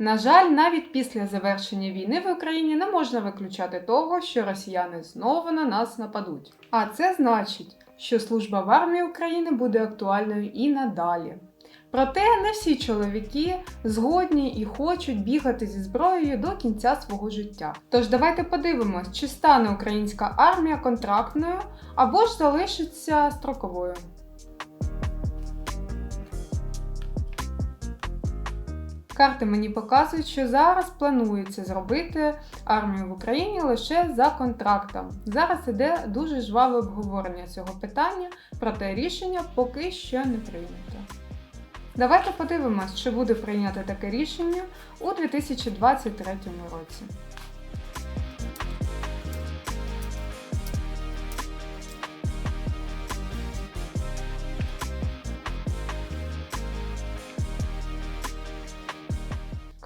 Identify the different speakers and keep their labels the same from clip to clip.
Speaker 1: На жаль, навіть після завершення війни в Україні не можна виключати того, що росіяни знову на нас нападуть. А це значить, що служба в армії України буде актуальною і надалі. Проте не всі чоловіки згодні і хочуть бігати зі зброєю до кінця свого життя. Тож давайте подивимось, чи стане українська армія контрактною або ж залишиться строковою. Карти мені показують, що зараз планується зробити армію в Україні лише за контрактом. Зараз іде дуже жваве обговорення цього питання, проте рішення поки що не прийнято. Давайте подивимось, чи буде прийнято таке рішення у 2023 році.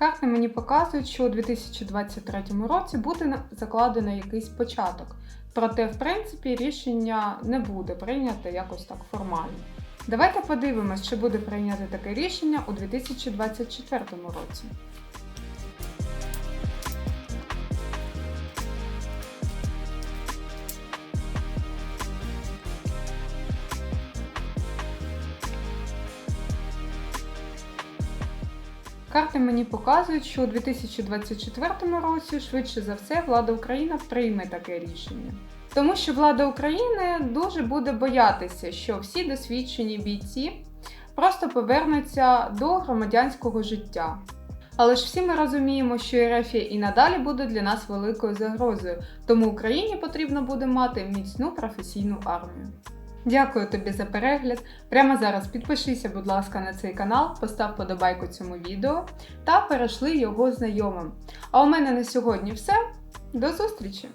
Speaker 1: Карти мені показують, що у 2023 році буде закладено якийсь початок. Проте, в принципі, рішення не буде прийнято якось так формально. Давайте подивимось, чи буде прийнято таке рішення у 2024 році. Карти мені показують, що у 2024 році, швидше за все, влада України прийме таке рішення. Тому що влада України дуже буде боятися, що всі досвідчені бійці просто повернуться до громадянського життя. Але ж всі ми розуміємо, що Ерефія і надалі буде для нас великою загрозою, тому Україні потрібно буде мати міцну професійну армію. Дякую тобі за перегляд. Прямо зараз підпишися, будь ласка, на цей канал, постав подобайку цьому відео та перейшли його знайомим. А у мене на сьогодні все. До зустрічі!